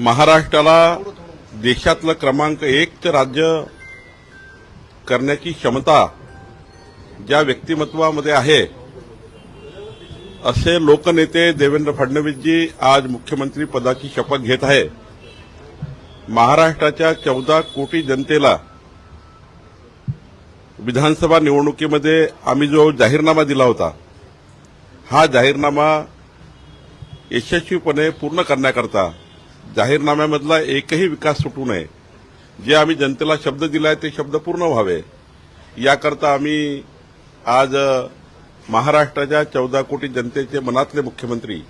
महाराष्ट्राला देशातलं क्रमांक एक राज्य करण्याची क्षमता ज्या व्यक्तिमत्वामध्ये आहे असे लोकनेते देवेंद्र फडणवीसजी आज मुख्यमंत्री पदाची शपथ घेत आहे. महाराष्ट्राच्या चौदा कोटी जनतेला विधानसभा निवडणुकीमध्ये आम्ही जो जाहीरनामा दिला होता हा जाहीरनामा यशस्वीपणे पूर्ण करण्याकरता जाहीरनाम्यामधला एकही विकास सुटू नये. जे आम्ही जनतेला शब्द दिलाय ते शब्द पूर्ण व्हावे. याकरता आम्ही आज महाराष्ट्राच्या चौदा कोटी जनतेचे मनातले मुख्यमंत्री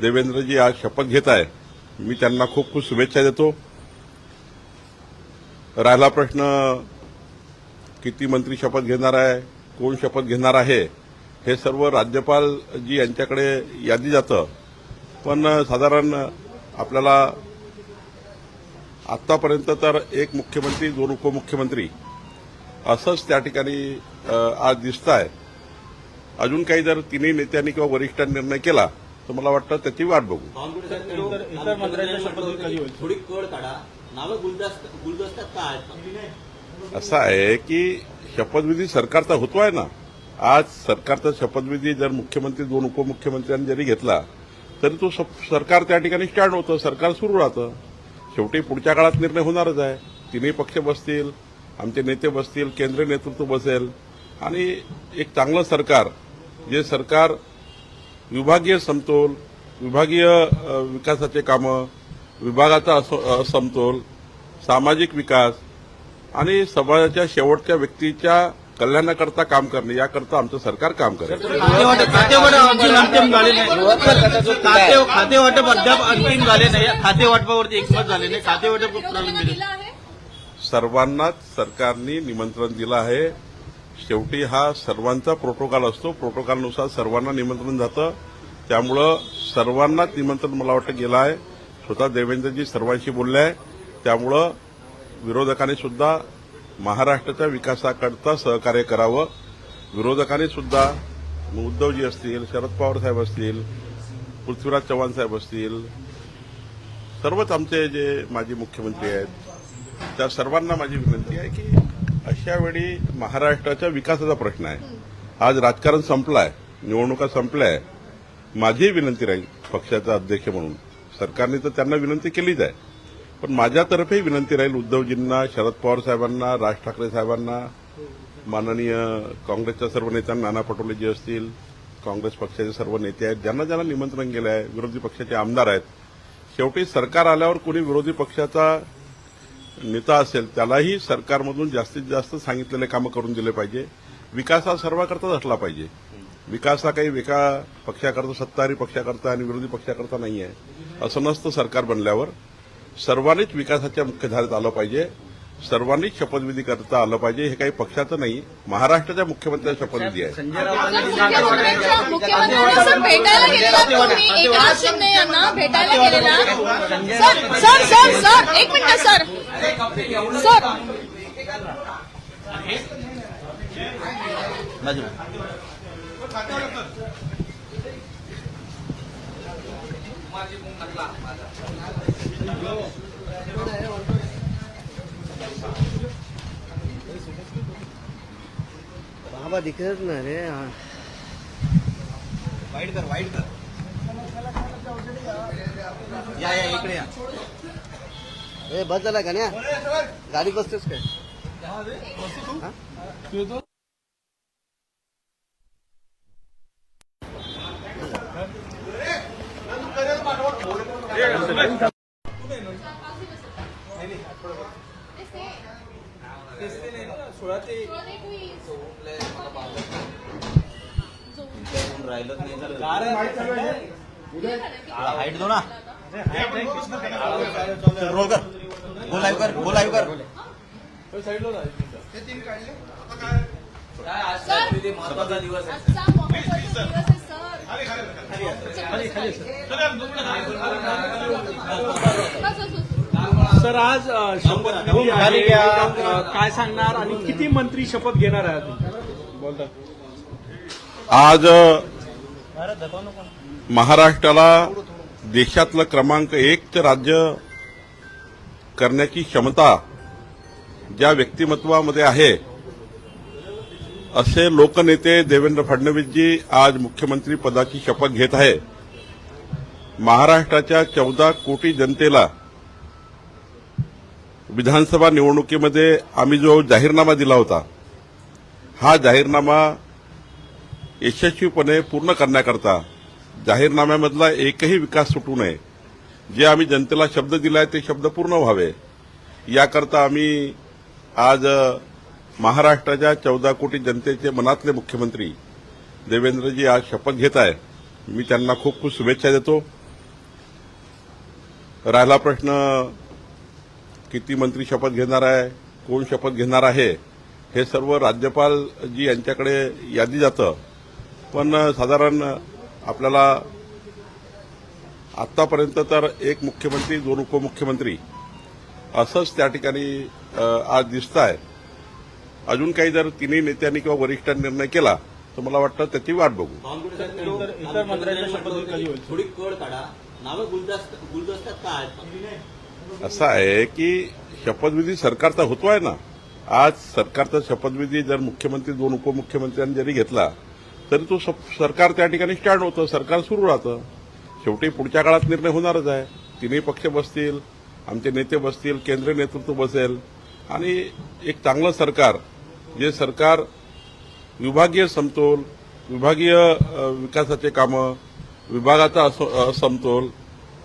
देवेंद्रजी आज शपथ घेत आहे मी त्यांना खूप खूप शुभेच्छा देतो. राहिला प्रश्न किती मंत्री शपथ घेणार आहे? कोण शपथ घेणार आहे? हे सर्व राज्यपाल जी यांच्याकडे यादी जातं. पण साधारण आपल्याला आतापर्यंत तर एक मुख्यमंत्री दोन उपमुख्यमंत्री असंच त्या ठिकाणी आज दिसत आहे अजून काही जर तिन्ही नेत्यांनी किंवा वरिष्ठांनी निर्णय केला तर मला वाटतं त्याची वाट बघू. थोडी कळ काढा. असं आहे की शपथविधी सरकारचा होतो आहे ना. आज सरकारचा शपथविधी जर मुख्यमंत्री दोन उपमुख्यमंत्र्यांनी जरी घेतला तरी तो सरकार त्या ठिकाणी स्टँड होतं सरकार सुरू राहतं. शेवटी पुढच्या काळात निर्णय होणारच आहे. तिन्ही पक्ष बसतील आमचे नेते बसतील केंद्रीय नेतृत्व बसेल. आणि एक चांगलं सरकार जे सरकार विभागीय समतोल विभागीय विकासाचे कामं विभागाचा असो- समतोल सामाजिक विकास आणि समाजाच्या शेवटच्या व्यक्तीच्या कल्याणाकरता काम करणे याकरता आमचं सरकार काम करेल. अंतिम झाले नाही. खाते अंतिम झाले नाही. खातेवाटपावरती एकमत झाले नाही. दिला आहे सर्वांनाच सरकारने निमंत्रण दिलं आहे. शेवटी हा सर्वांचा प्रोटोकॉल असतो. प्रोटोकॉलनुसार सर्वांना निमंत्रण जातं. त्यामुळं सर्वांनाच निमंत्रण मला वाटतं गेलं आहे. स्वतः देवेंद्रजी सर्वांशी बोलले आहे. त्यामुळं विरोधकांनी सुद्धा महाराष्ट्राच्या विकासाकरता सहकार्य करावं. विरोधकांनी सुद्धा उद्धवजी असतील शरद पवार साहेब असतील पृथ्वीराज चव्हाण साहेब असतील सर्वच आमचे जे माजी मुख्यमंत्री आहेत त्या सर्वांना माझी विनंती आहे की अशा वेळी महाराष्ट्राच्या विकासाचा प्रश्न आहे. आज राजकारण संपलं आहे निवडणुका संपल्या आहे. माझीही विनंती राहील पक्षाचा अध्यक्ष म्हणून. सरकारने तर त्यांना विनंती केलीच आहे. पण माझ्यातर्फे विनंती राहील उद्धवजींना शरद पवार साहेबांना राज ठाकरे साहेबांना माननीय काँग्रेसच्या सर्व नेत्यांना नाना पटोले जे असतील काँग्रेस पक्षाचे सर्व नेते आहेत ज्यांना ज्यांना निमंत्रण गेलं आहे विरोधी पक्षाचे आमदार आहेत. शेवटी सरकार आल्यावर कोणी विरोधी पक्षाचा नेता असेल त्यालाही सरकारमधून जास्तीत जास्त सांगितलेले कामं करून दिले पाहिजे. विकास हा सर्वाकरताच असला पाहिजे. विकास हा काही एका पक्षाकरता सत्ताधारी पक्षाकरता आणि विरोधी पक्षाकरता नाही आहे असं नसतं सरकार बनल्यावर. सर्वांनीच विकासाच्या मुख्यधारेत आलं पाहिजे. सर्वांनीच शपथविधी करता आलं पाहिजे. हे काही पक्षाचं नाही महाराष्ट्राच्या मुख्यमंत्र्यांचा शपथविधी आहे. मुख्यमंत्र्यांच्या बाबा दिखत ना रे हा. वाईट कर वाईट कर. या या इकडे या. ए बस झाला का न्या? गाडी बसतेस काय राहिलं नाही हाईट दो ना. रोल कर. बोल लाईव्ह कर बोल लाईव्ह कर. महत्त्वाचा दिवस आहे आजचा महत्त्वाचा दिवस आहे सर आज अ, काय सांगणार आणि किती मंत्री शपथ घेणार आहे तुम्ही बोलतात. आज महाराष्ट्राला देशातलं क्रमांक एक राज्य करण्याची क्षमता ज्या व्यक्तिमत्वामध्ये आहे असे लोकनेते देवेंद्र फडणवीसजी आज मुख्यमंत्री पदाची शपथ घेत आहे. महाराष्ट्राच्या चौदा कोटी जनतेला विधानसभा निवडणुकीमध्ये आम्ही जो जाहीरनामा दिला होता हा जाहीरनामा यशस्वीपणे पूर्ण करण्याकरता जाहीरनाम्यामधला एकही विकास सुटू नये. जे आम्ही जनतेला शब्द दिलाय ते शब्द पूर्ण व्हावे. याकरता आम्ही आज महाराष्ट्राच्या चौदा कोटी जनतेचे मनातले मुख्यमंत्री देवेंद्रजी आज शपथ घेत आहे मी त्यांना खूप खूप शुभेच्छा देतो. राहिला प्रश्न किती मंत्री शपथ घेणार आहे? कोण शपथ घेणार आहे? हे सर्व राज्यपाल जी यांच्याकडे यादी जातं. पण साधारण आपल्याला आतापर्यंत तर एक मुख्यमंत्री दोन उपमुख्यमंत्री असंच त्या ठिकाणी आज दिसत आहे अजून काही जर तिन्ही नेत्यांनी किंवा वरिष्ठांनी निर्णय केला तर मला वाटतं त्याची वाट बघू? थोडी कळ काढा. असं आहे की शपथविधी सरकारचा होतोय ना. आज सरकारचा शपथविधी जर मुख्यमंत्री दोन उपमुख्यमंत्र्यांनी जरी घेतला तरी तो सरकार त्या ठिकाणी स्टँड होतं सरकार सुरू राहतं. शेवटी पुढच्या काळात निर्णय होणारच आहे. तिन्ही पक्ष बसतील आमचे नेते बसतील केंद्रीय नेतृत्व बसेल. आणि एक चांगलं सरकार जे सरकार विभागीय समतोल विभागीय विकासाचे कामं विभागाचा असो- समतोल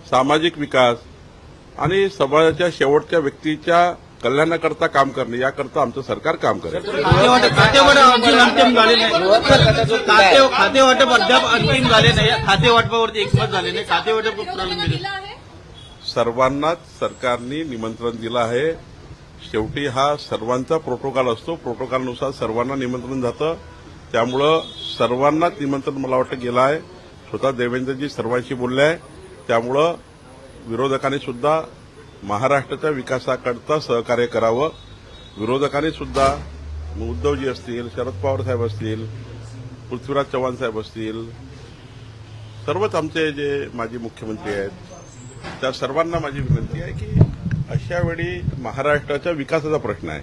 सामाजिक विकास आणि समाजाच्या शेवटच्या व्यक्तीच्या कल्याणाकरता काम करणे याकरता आमचं सरकार काम करेल. अंतिम झाले नाही. खाते खातेवाटप अद्याप अंतिम झाले नाही. खातेवाटपावरती एकमत झाले नाही. दिला आहे. सर्वांनाच सरकारने निमंत्रण दिलं आहे. शेवटी हा सर्वांचा प्रोटोकॉल असतो. प्रोटोकॉलनुसार सर्वांना निमंत्रण जातं. त्यामुळं सर्वांनाच निमंत्रण मला वाटतं गेलं आहे. स्वतः देवेंद्रजी सर्वांशी बोलले आहे. त्यामुळं विरोधकांनी सुद्धा महाराष्ट्राच्या विकासाकरता सहकार्य करावं. विरोधकांनी सुद्धा उद्धवजी असतील शरद पवार साहेब असतील पृथ्वीराज चव्हाण साहेब असतील सर्वच आमचे जे माजी मुख्यमंत्री आहेत त्या सर्वांना माझी विनंती आहे की अशा वेळी महाराष्ट्राच्या विकासाचा प्रश्न आहे.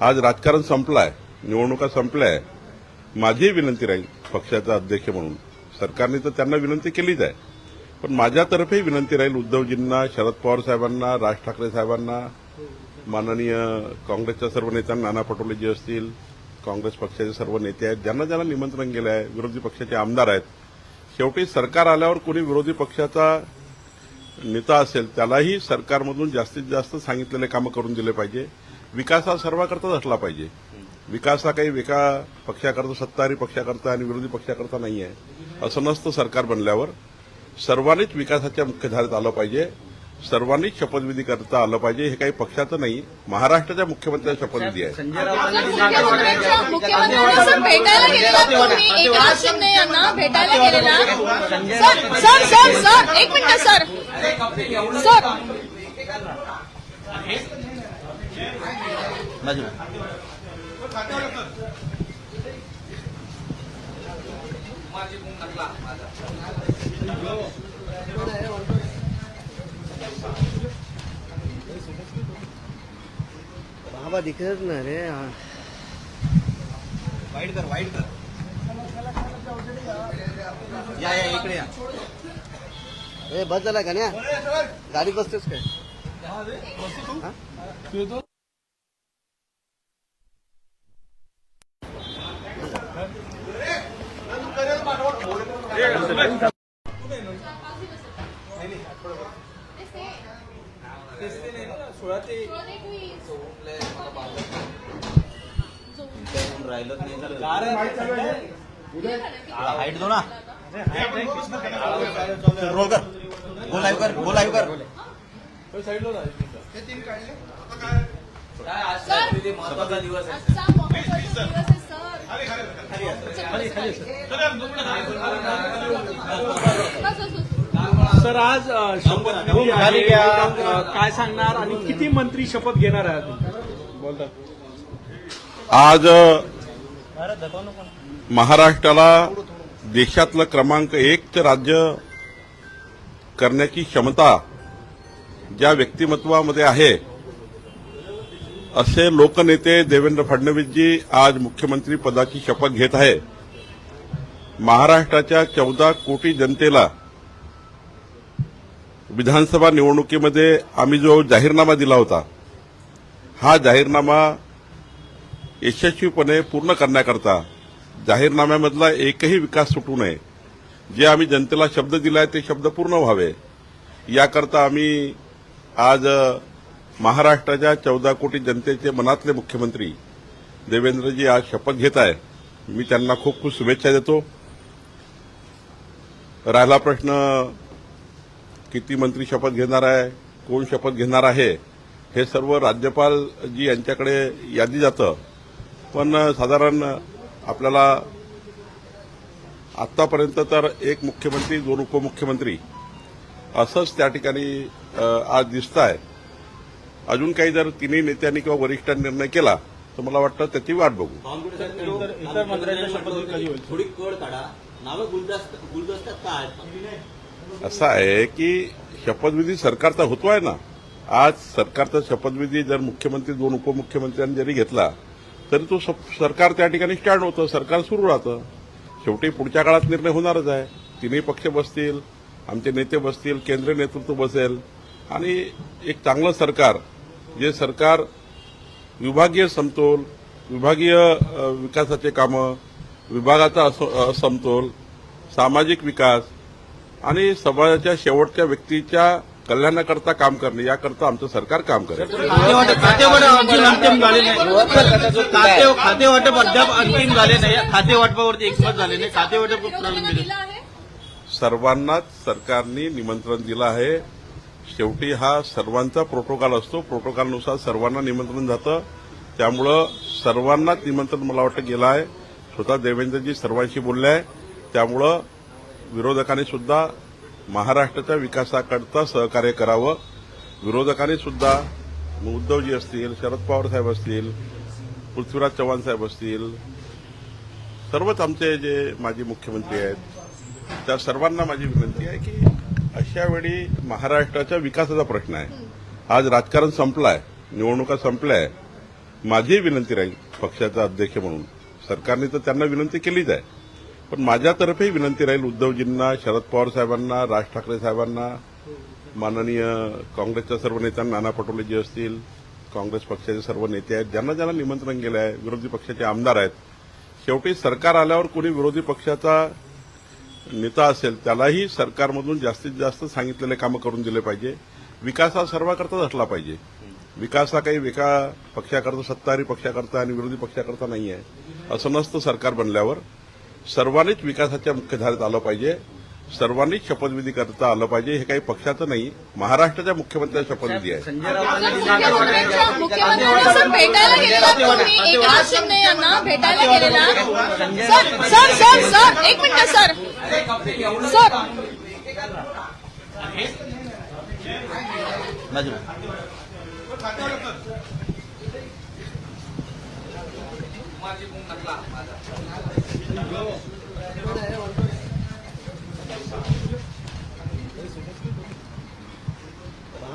आज राजकारण संपलं आहे निवडणुका संपल्या आहे माझीही विनंती राहील पक्षाचा अध्यक्ष म्हणून. सरकारने तर त्यांना विनंती केलीच आहे. पण माझ्यातर्फे विनंती राहील उद्धवजींना शरद पवार साहेबांना राज ठाकरे साहेबांना माननीय काँग्रेसच्या सर्व नेत्यांना नाना पटोले जे असतील काँग्रेस पक्षाचे सर्व नेते आहेत ज्यांना ज्यांना निमंत्रण गेलं आहे विरोधी पक्षाचे आमदार आहेत शेवटी सरकार आल्यावर कोणी विरोधी पक्षाचा नेता असेल त्यालाही सरकारमधून जास्तीत जास्त सांगितलेले कामं करून दिले पाहिजे. विकास हा सर्वाकरताच असला पाहिजे. विकास हा काही एका पक्षाकरता सत्ताधारी पक्षाकरता आणि विरोधी पक्षाकरता नाही आहे असं नसतं सरकार बनल्यावर. सर्वांनीच विकासाच्या मुख्यधारेत आलं पाहिजे. सर्वांनीच शपथविधी करता आलं पाहिजे हे काही पक्षाचं नाही. महाराष्ट्राच्या मुख्यमंत्र्यांचा शपथविधी आहे. मुख्यमंत्र्यांच्या मुख्यमंत्र्यांना भेटायला गेलेला तुम्ही एकनाथ शिंदे यांना भेटायला गेलेला? सर सर सर सर एक मिनिट सर. सर. बाजूला. बाबा दिखत ना रे. वाईट कर वाईट कर. या या इकडे या. ए बस झाला का न्या? गाडी बसतेस काय राहिलं हाईट दो ना रोल कर गोल लाईव्ह कर गोल लाईव्ह कर महत्त्वाचा दिवस सर. सर. आज आहे अ, काय सांगणार आणि किती मंत्री शपथ घेणार आहे तुम्ही बोलतात आज महाराष्ट्राला देशातलं क्रमांक एकचं राज्य करण्याची क्षमता ज्या व्यक्तिमत्वामध्ये आहे असे लोकनेते देवेंद्र फडणवीसजी आज मुख्यमंत्री पदाची शपथ घेत आहे महाराष्ट्राच्या चौदा कोटी जनतेला विधानसभा निवडणुकीमध्ये आम्ही जो जाहीरनामा दिला होता हा जाहीरनामा यशस्वीपणे पूर्ण करण्याकरता जाहीरनाम्यामधला एकही विकास सुटू नये. जे आम्ही जनतेला शब्द दिलाय ते शब्द पूर्ण व्हावे. याकरता आम्ही आज महाराष्ट्राच्या चौदा कोटी जनतेचे मनातले मुख्यमंत्री देवेंद्रजी आज शपथ घेत आहे मी त्यांना खूप खूप शुभेच्छा देतो. राहिला प्रश्न किती मंत्री शपथ घेणार आहे? कोण शपथ घेणार आहे? हे सर्व राज्यपाल जी यांच्याकडे यादी जातं. पण साधारण आपल्याला आतापर्यंत तर एक मुख्यमंत्री दोन उपमुख्यमंत्री असंच त्या ठिकाणी आज दिसत आहे अजून काही जर तिन्ही नेत्यांनी किंवा वरिष्ठांनी निर्णय केला तर मला वाटतं त्याची वाट बघू? थोडी कळ काढा. नावं गुलदस्त्यात असं आहे की शपथविधी सरकारचा होतोय ना. आज सरकारचा शपथविधी जर मुख्यमंत्री दोन उपमुख्यमंत्र्यांनी जरी घेतला तरी तो सरकार त्या ठिकाणी स्टँड होतं सरकार सुरू राहतं. शेवटी पुढच्या काळात निर्णय होणारच आहे. तिन्ही पक्ष बसतील आमचे नेते बसतील केंद्रीय नेतृत्व बसेल. आणि एक चांगलं सरकार जे सरकार विभागीय समतोल विभागीय विकासाचे कामं विभागाचा अस- असमतोल सामाजिक विकास आणि समाजाच्या शेवटच्या व्यक्तीच्या कल्याणाकरता काम करणे याकरता आमचं सरकार काम करेल. खाते वाटप अद्याप अंतिम झाले नाही. खाते वाटपावरती एकमत झाले नाही. खाते वाटप सर्वांनाच सरकारने निमंत्रण दिलं आहे. शेवटी हा सर्वांचा प्रोटोकॉल असतो. प्रोटोकॉलनुसार सर्वांना निमंत्रण जातं. त्यामुळं सर्वांनाच निमंत्रण मला वाटतं गेलं आहे. स्वतः देवेंद्रजी सर्वांशी बोलले आहे. त्यामुळं विरोधकांनी सुद्धा महाराष्ट्राच्या विकासाकरता सहकार्य करावं. विरोधकांनी सुद्धा उद्धवजी असतील शरद पवार साहेब असतील पृथ्वीराज चव्हाण साहेब असतील सर्वच आमचे जे माजी मुख्यमंत्री आहेत त्या सर्वांना माझी विनंती आहे की अशा वेळी महाराष्ट्राच्या विकासाचा प्रश्न आहे. आज राजकारण संपलाय आहे निवडणुका संपल्या आहे माझी विनंती राहील पक्षाचा अध्यक्ष म्हणून. सरकारने तर त्यांना विनंती केलीच आहे. पण माझ्यातर्फेही विनंती राहील उद्धवजींना शरद पवार साहेबांना राज ठाकरे साहेबांना माननीय काँग्रेसच्या सर्व नेत्यांना नाना पटोलेजी असतील काँग्रेस पक्षाचे सर्व नेते आहेत ज्यांना ज्यांना निमंत्रण गेलं आहे विरोधी पक्षाचे आमदार आहेत. शेवटी सरकार आल्यावर कोणी विरोधी पक्षाचा नेता असेल त्यालाही सरकारमधून जास्तीत जास्त सांगितलेले कामं करून दिले पाहिजे. विकास हा सर्वाकरताच असला पाहिजे. विकास हा काही एका पक्षाकरता सत्ताधारी पक्षाकरता आणि विरोधी पक्षाकरता नाही आहे असं नसतं सरकार बनल्यावर. सर्वांनीच विकासाच्या मुख्यधारेत आलं पाहिजे. सर्वांनीच शपथविधी करता आलं पाहिजे हे काही पक्षाचं नाही महाराष्ट्राच्या मुख्यमंत्र्यांचा शपथविधी आहे. भेटायला गेलेला तुम्ही एकनाथ शिंदे यांना भेटायला गेलेला सर सर सर सर एक मिनिट सर सर बाजूला.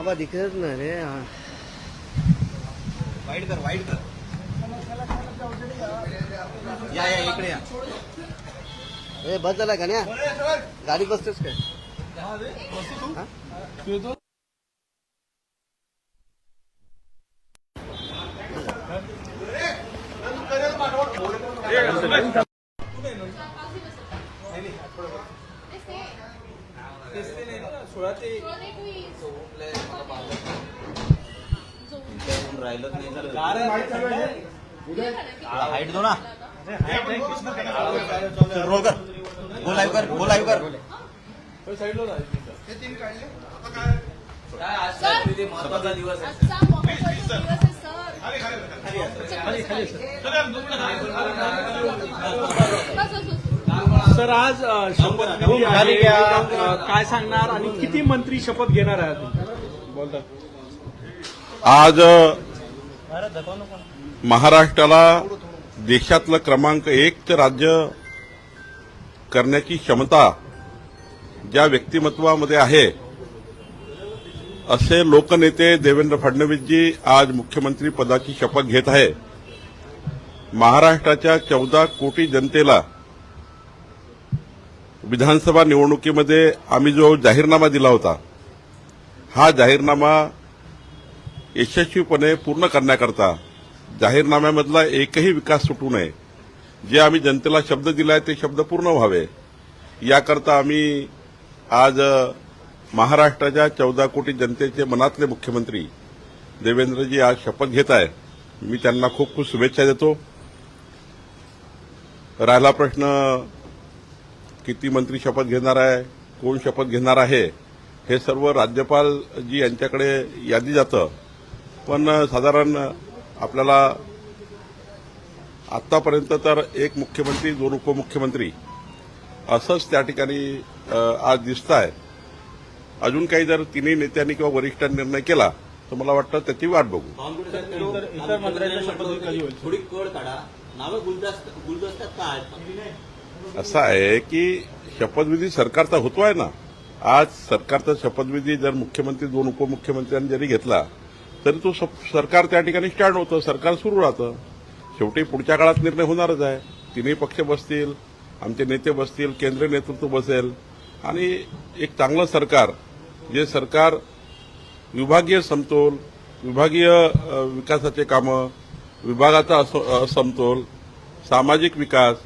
बाबा दिखत ना रे. हा. या या इकडे या. ए बस झाला का गाडी बसतेस काय राहिलं नाही झालं हाईट दो ना रोल कर गो लाईव्ह कर गो लाईव्ह कर सर महत्त्वाचा दिवस आहे. आजचा महत्त्वाचा दिवस आहे सर. बस, बस, बस. सर आज अ, शपथविधी आहे अ, काय सांगणार आणि किती मंत्री शपथ घेणार आहे तुम्ही बोलता. आज महाराष्ट्राला देशातलं क्रमांक एकचं राज्य करण्याची क्षमता ज्या व्यक्तिमत्वामध्ये आहे असे लोकनेते देवेंद्र फडणवीसजी आज मुख्यमंत्री पदाची शपथ घेत आहे. महाराष्ट्राच्या चौदा कोटी जनतेला विधानसभा निवडणुकीमध्ये आम्ही जो जाहीरनामा दिला होता हा जाहीरनामा यशस्वीपणे पूर्ण करण्याकरता जाहीरनाम्यामधला एकही विकास सुटू नये. जे आम्ही जनतेला शब्द दिलाय ते शब्द पूर्ण व्हावे. याकरता आम्ही आज महाराष्ट्राच्या चौदा कोटी जनतेचे मनातले मुख्यमंत्री देवेंद्रजी आज शपथ घेत आहे मी त्यांना खूप खूप शुभेच्छा देतो. राहिला प्रश्न किती मंत्री शपथ घेणार आहे? कोण शपथ घेणार आहे? हे सर्व राज्यपाल जी यांच्याकडे यादी जातं. पण साधारण आपल्याला आतापर्यंत तर एक मुख्यमंत्री दोन उपमुख्यमंत्री असंच त्या ठिकाणी आज दिसत आहे अजून काही जर तिन्ही नेत्यांनी किंवा वरिष्ठांनी निर्णय केला तर मला वाटतं त्याची वाट बघू? थोडी कळ काढा. नावं गुलदस्त्यात असं आहे की शपथविधी सरकारचा होतो आहे ना. आज सरकारचा शपथविधी जर मुख्यमंत्री दोन उपमुख्यमंत्र्यांनी जरी घेतला तरी तो सप- सरकार त्या ठिकाणी स्टँड होतं सरकार सुरू राहतं. शेवटी पुढच्या काळात निर्णय होणारच आहे. तिन्ही पक्ष बसतील. आमचे नेते बसतील केंद्रीय नेतृत्व बसेल. आणि एक चांगलं सरकार जे सरकार विभागीय समतोल विभागीय विकासाचे कामं विभागाचा समतोल सामाजिक विकास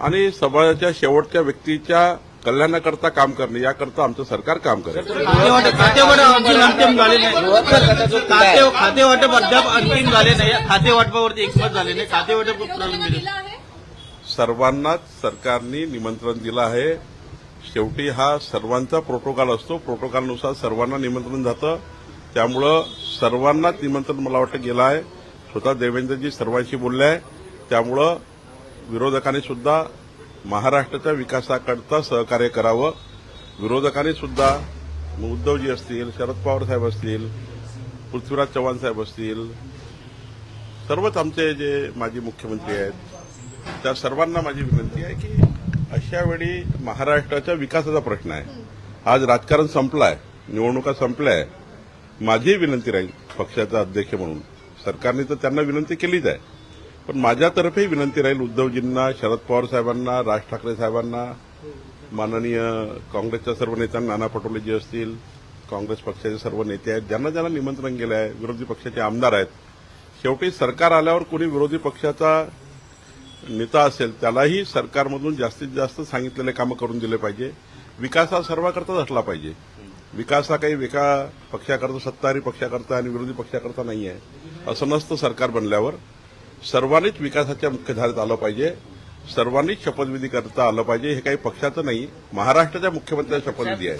आणि समाजाच्या शेवटच्या व्यक्तीच्या कल्याणाकरता काम करणे याकरता आमचं सरकार काम करेल. खातेवाटप अंतिम झाले नाही. खाते अद्याप अंतिम झाले नाही. खातेवाटपावरती एकमत झाले नाही. खातेवाटप प्रलंबित सर्वांनाच सरकारने निमंत्रण दिलं आहे. शेवटी हा सर्वांचा प्रोटोकॉल असतो. प्रोटोकॉलनुसार सर्वांना निमंत्रण जातं. त्यामुळं सर्वांनाच निमंत्रण मला वाटतं गेलं आहे. स्वतः देवेंद्रजी सर्वांशी बोलले आहे. त्यामुळं विरोधकांनी सुद्धा महाराष्ट्राच्या विकासाकरता सहकार्य करावं. विरोधकांनी सुद्धा उद्धवजी असतील शरद पवार साहेब असतील पृथ्वीराज चव्हाण साहेब असतील सर्वच आमचे जे माजी मुख्यमंत्री आहेत त्या सर्वांना माझी विनंती आहे की अशा वेळी महाराष्ट्राच्या विकासाचा प्रश्न आहे. आज राजकारण संपलं आहे निवडणुका संपल्या आहे माझी विनंती राहील पक्षाचा अध्यक्ष म्हणून. सरकारने तर त्यांना विनंती केलीच आहे. पण माझ्यातर्फे विनंती राहील उद्धवजींना शरद पवार साहेबांना राज ठाकरे साहेबांना माननीय काँग्रेसच्या सर्व नेत्यांना नाना पटोलेजी असतील काँग्रेस पक्षाचे सर्व नेते आहेत ज्यांना ज्यांना निमंत्रण गेलं आहे विरोधी पक्षाचे आमदार आहेत. शेवटी सरकार आल्यावर कोणी विरोधी पक्षाचा नेता असेल त्यालाही सरकारमधून जास्तीत जास्त सांगितलेले कामं करून दिले पाहिजे. विकास हा सर्वांकरताच असला पाहिजे. विकास हा काही एका पक्षाकरता सत्ताधारी पक्षाकरता आणि विरोधी पक्षाकरता नाही आहे. असं नसतं सरकार बनल्यावर. सर्वांनीच विकासाच्या मुख्यधारेत आलं पाहिजे. सर्वांनीच शपथविधी करता आलं पाहिजे हे काही पक्षाचं नाही. महाराष्ट्राच्या मुख्यमंत्र्यांचा शपथविधी आहे.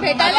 भेटायला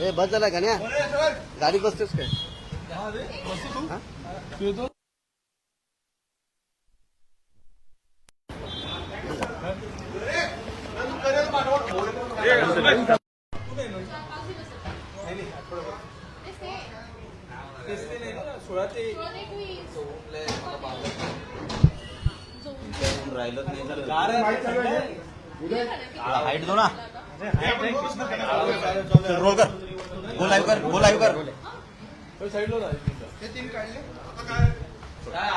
ए बस झाला का गाडी बसतोस काय? राहिलं नाही हाईट दो ना. रोल कर. लाईव्ह कर गो लाईव्ह कर.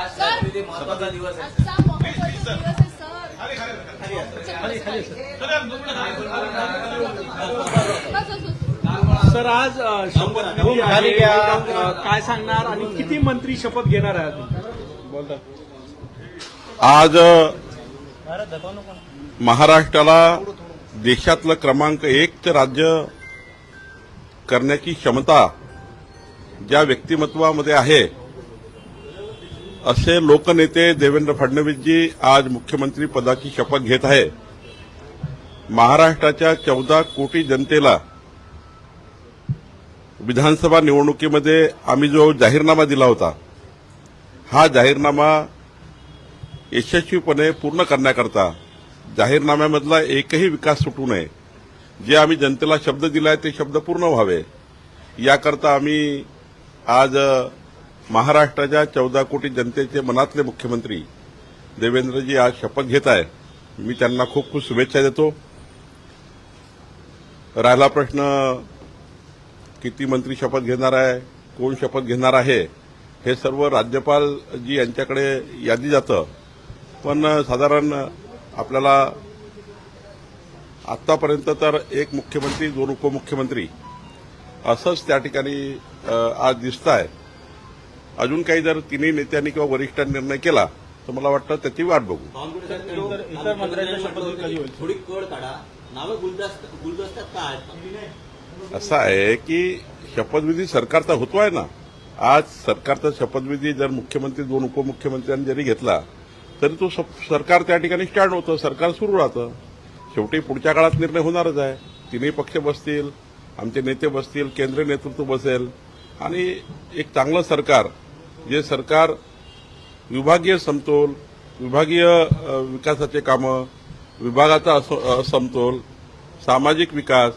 सर महत्त्वाचा दिवस आज काय सांगणार आणि किती मंत्री शपथ घेणार आहे आज महाराष्ट्राला देशातलं क्रमांक एकचं राज्य करण्याची क्षमता ज्या व्यक्तिमत्वामध्ये आहे असे लोकनेते देवेंद्र फडणवीसजी आज मुख्यमंत्री पदाची शपथ घेत आहे. महाराष्ट्राच्या चौदा कोटी जनतेला विधानसभा निवडणुकीमध्ये आम्ही जो जाहीरनामा दिला होता हा जाहीरनामा यशस्वीपणे पूर्ण करण्याकरता जाहीरनाम्यामधला एकही विकास सुटू नये. जे आम्ही जनतेला शब्द दिलाय ते शब्द पूर्ण व्हावे. याकरता आम्ही आज महाराष्ट्राच्या चौदा कोटी जनतेचे मनातले मुख्यमंत्री देवेंद्रजी आज शपथ घेत आहे मी त्यांना खूप खूप शुभेच्छा देतो. राहिला प्रश्न किती मंत्री शपथ घेणार आहे? कोण शपथ घेणार आहे? हे सर्व राज्यपाल जी यांच्याकडे यादी जातं. पण साधारण आपल्याला आतापर्यंत तर एक मुख्यमंत्री दोन उपमुख्यमंत्री असंच त्या ठिकाणी आज दिसत आहे अजून काही जर तिन्ही नेत्यांनी किंवा वरिष्ठांनी निर्णय केला तर मला वाटतं त्याची वाट बघू. बावनकुळे साहेब, इतर- इतर मंत्र्यांच्या शपथविधी कधी होईल? थोडी कळ काढा. नावं गुलदस्त गुलदस्त्यात का आहेत? असं आहे की शपथविधी सरकारचा होतो आहे ना. आज सरकारचा शपथविधी जर मुख्यमंत्री दोन उपमुख्यमंत्र्यांनी जरी घेतला तरी तो सप- सरकार त्या ठिकाणी स्टँड होतं सरकार सुरू राहतं. शेवटी पुढच्या काळात निर्णय होणारच आहे. तिन्ही पक्ष बसतील आमचे नेते बसतील केंद्रीय नेतृत्व बसेल. आणि एक चांगलं सरकार जे सरकार विभागीय समतोल विभागीय विकासाचे कामं विभागाचा असो- समतोल सामाजिक विकास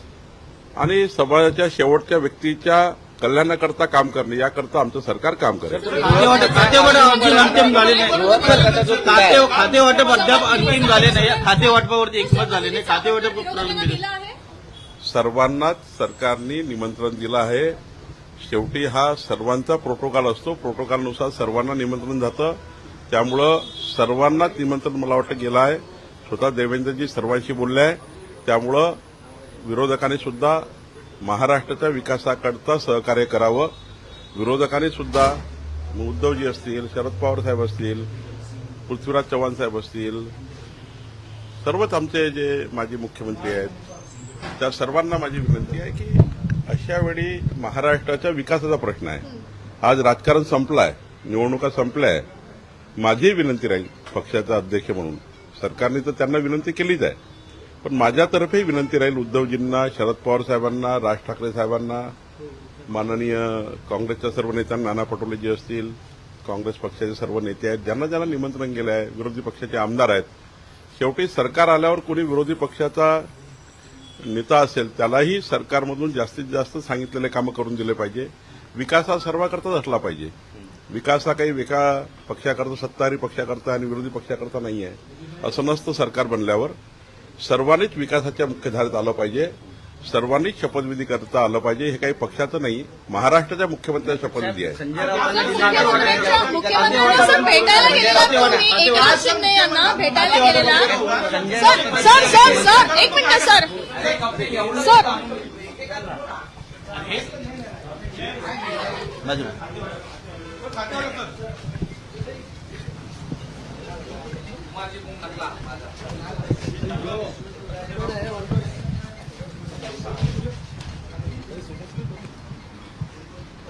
आणि समाजाच्या शेवटच्या व्यक्तीच्या कल्याणाकरता काम करणे याकरता आमचं सरकार काम करेल. खाते वाटप खाते वाटप अजून अंतिम झाले नाही खाते खाते वाटप अद्याप अंतिम झाले नाही. खाते वाटपावरती एकमत झाले नाही. खाते वाटप सर्वांनाच सरकारने निमंत्रण दिलं आहे. शेवटी हा सर्वांचा प्रोटोकॉल असतो. प्रोटोकॉलनुसार सर्वांना निमंत्रण जातं. त्यामुळं सर्वांनाच निमंत्रण मला वाटतं गेलं आहे. स्वतः देवेंद्रजी सर्वांशी बोलले आहे. त्यामुळं विरोधकांनी सुद्धा महाराष्ट्राच्या विकासाकरता सहकार्य करावं. विरोधकांनी सुद्धा उद्धवजी असतील शरद पवार साहेब असतील पृथ्वीराज चव्हाण साहेब असतील सर्वच आमचे जे माजी मुख्यमंत्री आहेत त्या सर्वांना माझी विनंती आहे की अशा वेळी महाराष्ट्राच्या विकासाचा प्रश्न आहे. आज राजकारण संपलं आहे निवडणुका संपल्या आहे माझीही विनंती राहील पक्षाचा अध्यक्ष म्हणून. सरकारने तर त्यांना विनंती केलीच आहे. पण माझ्यातर्फे विनंती राहील उद्धवजींना शरद पवार साहेबांना राज ठाकरे साहेबांना माननीय काँग्रेसच्या सर्व नेत्यांना नाना पटोले जे असतील काँग्रेस पक्षाचे सर्व नेते आहेत ज्यांना ज्यांना निमंत्रण गेलं आहे विरोधी पक्षाचे आमदार आहेत. शेवटी सरकार आल्यावर कोणी विरोधी पक्षाचा नेता असेल त्यालाही सरकारमधून जास्तीत जास्त सांगितलेले कामं करून दिले पाहिजे. विकास हा सर्वाकरताच असला पाहिजे. विकास हा काही एका पक्षाकरता सत्ताधारी पक्षाकरता आणि विरोधी पक्षाकरता नाही आहे असं नसतं सरकार बनल्यावर. सर्वांनीच विकासाच्या मुख्यधारेत आलं पाहिजे. सर्वांनीच शपथविधी करता आलं पाहिजे. हे काही पक्षाचं नाही महाराष्ट्राच्या मुख्यमंत्र्यांचा शपथविधी आहे.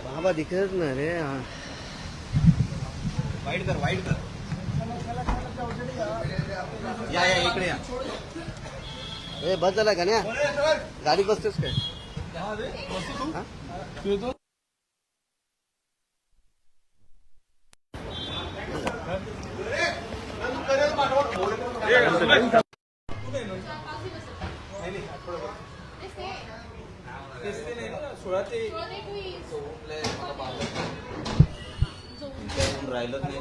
बाबा दिखत ना रे. वाईट कर वाईट कर. या या इकडे या. ए बस झाला का गाडी बसतेस काय? राहिलं नाही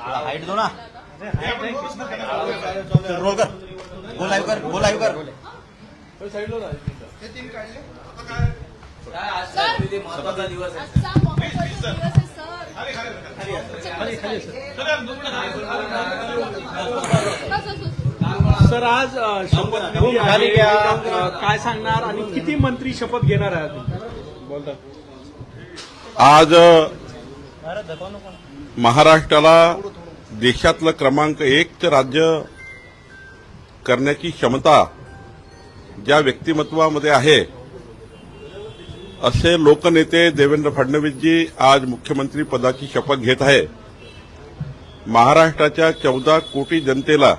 हाईट दो ना रोल कर गो लाईव्ह कर गो लाईव्ह कर सर महत्त्वाचा दिवस आहे आजचा महत्त्वाचा दिवस आहे सर. आज आहे अ, काय सांगणार आणि किती मंत्री शपथ घेणार आहात आज महाराष्ट्राला देशातलं क्रमांक एकचं राज्य करण्याची क्षमता ज्या व्यक्तिमत्वामध्ये आहे असे लोकनेते देवेंद्र फडणवीसजी आज मुख्यमंत्री पदाची शपथ घेत आहे. महाराष्ट्राच्या चौदा कोटी जनतेला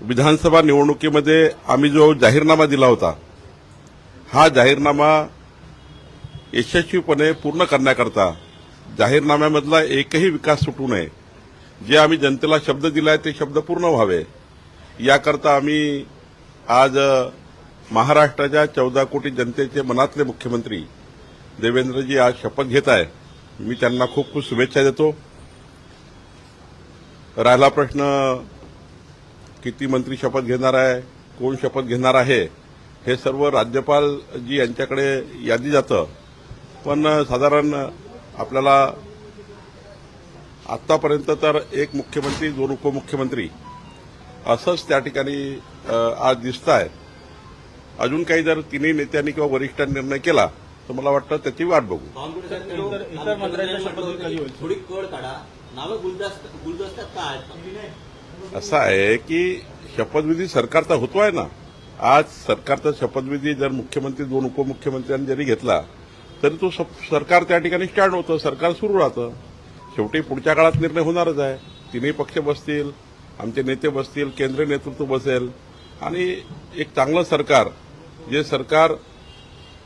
विधानसभा निवडणुकीमध्ये आम्ही जो जाहीरनामा दिला होता हा जाहीरनामा यशस्वीपणे पूर्ण करण्याकरता जाहीरनाम्यामधला एकही विकास सुटू नये. जे आम्ही जनतेला शब्द दिलाय ते शब्द पूर्ण व्हावे. याकरता आम्ही आज महाराष्ट्राच्या चौदा कोटी जनतेचे मनातले मुख्यमंत्री देवेंद्रजी आज शपथ घेत आहे मी त्यांना खूप खूप शुभेच्छा देतो. राहिला प्रश्न किती मंत्री शपथ घेणार आहे कोण शपथ घेणार आहे हे सर्व राज्यपाल जी यांच्याकडे यादी जातं. पण साधारण आपल्याला आतापर्यंत तर एक मुख्यमंत्री दोन उपमुख्यमंत्री असंच त्या ठिकाणी आज दिसत आहे अजून काही जर तिन्ही नेत्यांनी किंवा वरिष्ठांनी निर्णय केला तर मला वाटतं त्याची वाट बघू. नावं गुलदस्त गुलदस्त्यात का आहेत असं आहे की शपथविधी सरकारचा होतो आहे ना. आज सरकारचा शपथविधी जर मुख्यमंत्री दोन उपमुख्यमंत्र्यांनी जरी घेतला तरी तो सप- सरकार त्या ठिकाणी स्टँड होतं सरकार सुरू राहतं. शेवटी पुढच्या काळात निर्णय होणारच आहे. तिन्ही पक्ष बसतील आमचे नेते बसतील केंद्रीय नेतृत्व बसेल. आणि एक चांगलं सरकार जे सरकार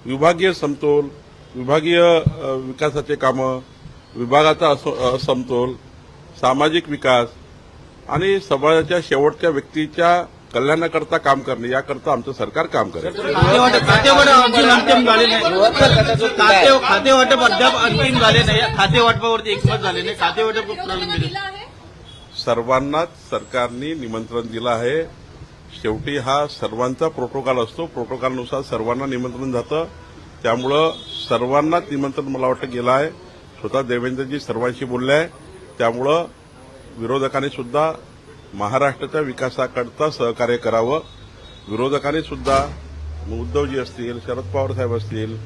विभागीय समतोल विभागीय विकासाचे कामं विभागाचा असो- अ, समतोल सामाजिक विकास आणि समाजाच्या शेवटच्या व्यक्तीच्या कल्याणाकरता काम करणे याकरता आमचं सरकार काम करेल. खाते वाटप खाते वाटप अजून अंतिम झाले नाही. खाते खाते वाटप अद्याप अंतिम झाले नाही. खाते वाटपावरती एकमत झाले नाही. खाते वाटप प्रलंबित विरोधकांना आहे. दिलं आहे. सर्वांनाच सरकारने निमंत्रण दिलं आहे. शेवटी हा सर्वांचा प्रोटोकॉल असतो. प्रोटोकॉलनुसार सर्वांना निमंत्रण जातं. त्यामुळं सर्वांनाच निमंत्रण मला वाटतं गेलं आहे. स्वतः देवेंद्रजी सर्वांशी बोलले. आहे त्यामुळं विरोधकांनी सुद्धा महाराष्ट्राच्या विकासाकरता सहकार्य करावं. विरोधकांनी सुद्धा उद्धवजी असतील शरद पवार साहेब असतील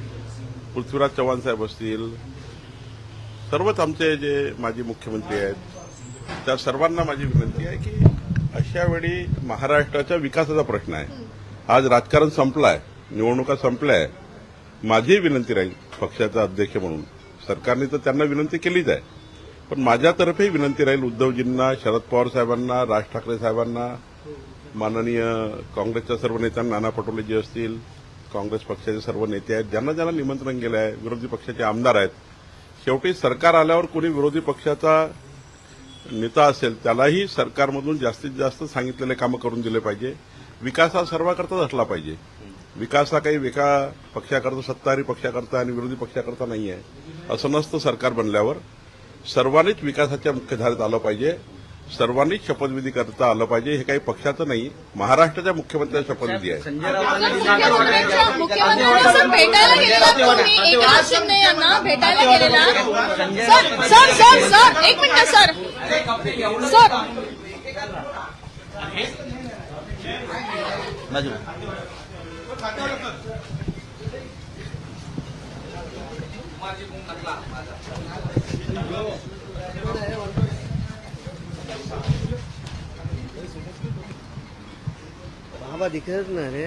पृथ्वीराज चव्हाण साहेब असतील सर्वच आमचे जे माजी मुख्यमंत्री आहेत त्या सर्वांना माझी विनंती आहे की अशा वेळी महाराष्ट्राच्या विकासाचा प्रश्न आहे. आज राजकारण संपलं आहे निवडणुका संपल्या आहे माझी विनंती राहील पक्षाचा अध्यक्ष म्हणून. सरकारने तर त्यांना विनंती केलीच आहे. पण माझ्यातर्फे विनंती राहील उद्धवजींना शरद पवार साहेबांना राज ठाकरे साहेबांना माननीय काँग्रेसच्या सर्व नेत्यांना नाना पटोले जे असतील काँग्रेस पक्षाचे सर्व नेते आहेत ज्यांना ज्यांना निमंत्रण गेलं आहे विरोधी पक्षाचे आमदार आहेत. शेवटी सरकार आल्यावर कोणी विरोधी पक्षाचा नेता असेल त्यालाही सरकारमधून जास्तीत जास्त सांगितलेले कामं करून दिले पाहिजे. विकास हा सर्वाकरताच असला पाहिजे. विकास हा काही एका पक्षाकरता सत्ताधारी पक्षाकरता आणि विरोधी पक्षाकरता नाही आहे. असं नसतं सरकार बनल्यावर सर्वांनीच विकासाच्या मुख्यधारेत आलं पाहिजे. सर्वांनीच शपथविधी करता आलं पाहिजे. हे काही पक्षाचं नाही महाराष्ट्राच्या मुख्यमंत्र्यांचा शपथविधी आहे. बाबा दिखत ना रे.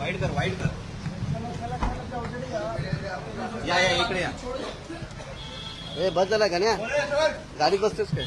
वाईट कर वाईट कर. या या इकडे या. ए बस झाला का गाडी बसतेस काय?